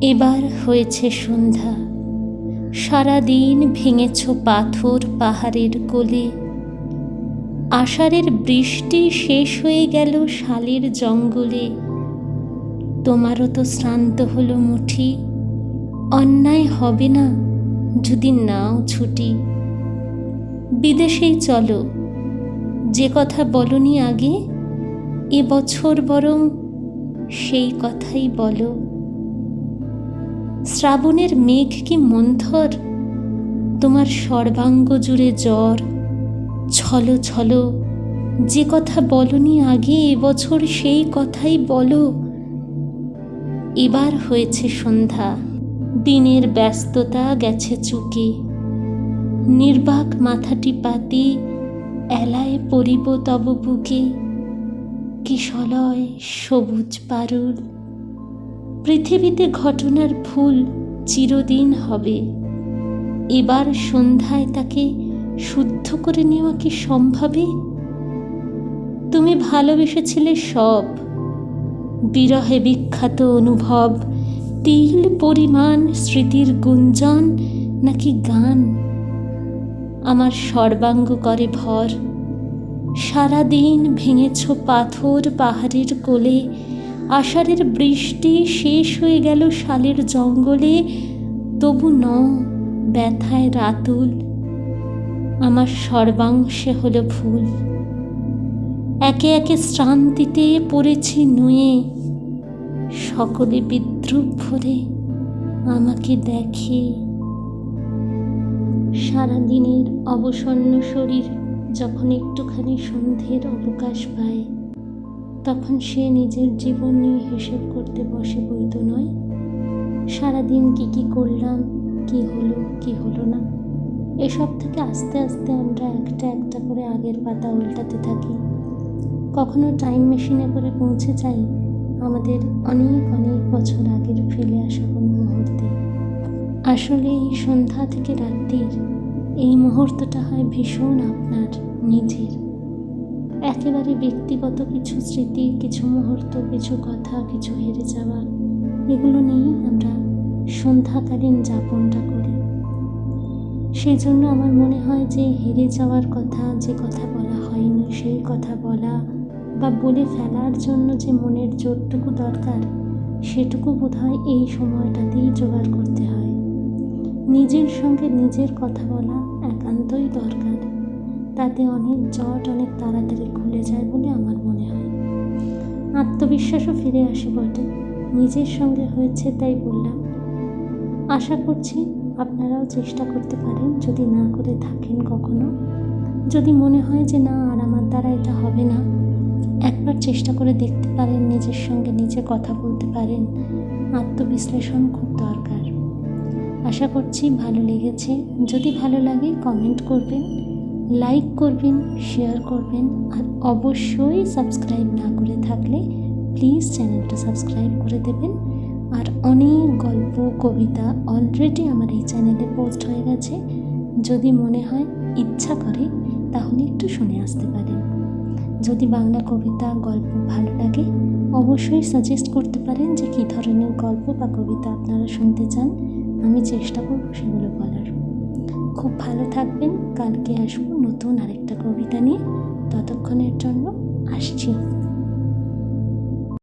এবার হয়েছে সন্ধ্যা। সারাদিন ভেঙেছ পাথর পাহাড়ের কোলে। আষাঢ়ের বৃষ্টি শেষ হয়ে গেল শালের জঙ্গলে। তোমারও তো শ্রান্ত হলো মুঠি। অন্যায় হবে না যদি নাও ছুটি। বিদেশেই চলো। যে কথা বলনি আগে এবছর বরং সেই কথাই বলো। শ্রাবণের মেঘ কি মন্থর? তোমার সর্বাঙ্গ জুড়ে জ্বর। ছলো ছলো, যে কথা বলনি আগে, এবছর সেই কথাই বলো। এবার হয়েছে সন্ধ্যা, দিনের ব্যস্ততা গেছে চুকে। নির্বাক মাথাটি পাতি, এলায় পরিব তব বুকে। কিশলয় সবুজ পারুল পৃথিবীতে ঘটনার ফুল চিরদিন হবে। এবার সন্ধ্যায় তাকে শুদ্ধ করে নেওয়া কি সম্ভবে? তুমি ভালোবেসেছিলে সব। বিরহে বিখ্যাত অনুভব, তিল পরিমাণ স্মৃতির গুঞ্জন নাকি গান? আমার সর্বাঙ্গ করে ভর। সারাদিন ভেঙেছ পাথর পাহাড়ের কোলে আষাঢ়ের বৃষ্টি শেষ হয়ে গেল শালের জঙ্গলে। তবু ন, ব্যথায় রাতুল, আমার সর্বাংশে হলো ভুল। একে একে শ্রান্তিতে পড়েছি নুয়ে, সকলে বিদ্রুপ ভরে আমাকে দেখে। সারাদিনের অবসন্ন শরীর যখন একটুখানি সন্ধ্যের অবকাশ পায় তখন সে নিজের জীবন নিয়ে হিসেব করতে বসে বইত নয়। সারাদিন কি কি করলাম, কি হলো কি হলো না, এসব থেকে আস্তে আস্তে আমরা একটা একটা করে আগের পাতা উল্টাতে থাকি। কখনো টাইম মেশিনে করে পৌঁছে যাই, আমাদের অনেক অনেক বছর আগের ফেলে আসা কোনো মুহূর্তে। আসলে এই সন্ধ্যা থেকে রাত্রির, এই মুহূর্তটা হয় ভীষণ আপনার নিজের। একেবারে ব্যক্তিগত কিছু স্মৃতি, কিছু মুহূর্ত, কিছু কথা, কিছু হেরে যাওয়া, এগুলো নিয়েই আমরা সন্ধ্যাকালীন যাপনটা করি। সেই জন্য আমার মনে হয় যে হেরে যাওয়ার কথা, যে কথা বলা হয়নি, সেই কথা বলা বা বলে ফেলার জন্য যে মনের জোরটুকু দরকার, সেটুকু বোধ হয় এই সময়টাতেই জোগাড় করতে হয়। নিজের সঙ্গে নিজের কথা বলা একান্তই দরকার। তাতে অনেক জট, অনেক তাড়াতাড়ি খুলে যায় বলে আমার মনে হয়। আত্মবিশ্বাসও ফিরে আসে বটে। নিজের সঙ্গে হয়েছে তাই বললাম। আশা করছি আপনারাও চেষ্টা করতে পারেন, যদি না করে থাকেন কখনো। যদি মনে হয় যে না, আর আমার দ্বারা এটা হবে না, একবার চেষ্টা করে দেখতে পারেন, নিজের সঙ্গে নিজে কথা বলতে পারেন। আত্মবিশ্লেষণ খুব দরকার। আশা করছি ভালো লেগেছে। যদি ভালো লাগে কমেন্ট করবেন। লাইক করবেন শেয়ার করবেন আর অবশ্যই সাবস্ক্রাইব না করে থাকলে প্লিজ চ্যানেলটা সাবস্ক্রাইব করে দেবেন। আর অনেক গল্প, কবিতা অলরেডি আমার এই চ্যানেলে পোস্ট হয়ে গেছে। যদি মনে হয় ইচ্ছা করে তাহলে একটু শুনে আসতে পারেন। যদি বাংলা কবিতা, গল্প ভালো লাগে, অবশ্যই সাজেস্ট করতে পারেন যে কী ধরনের গল্প বা কবিতা আপনারা শুনতে চান। আমি চেষ্টা করব সেগুলো বলার। খুব ভালো থাকবেন। কালকে আসব নতুন আরেকটা কবিতা নিয়ে। ততক্ষণের জন্য আসছি।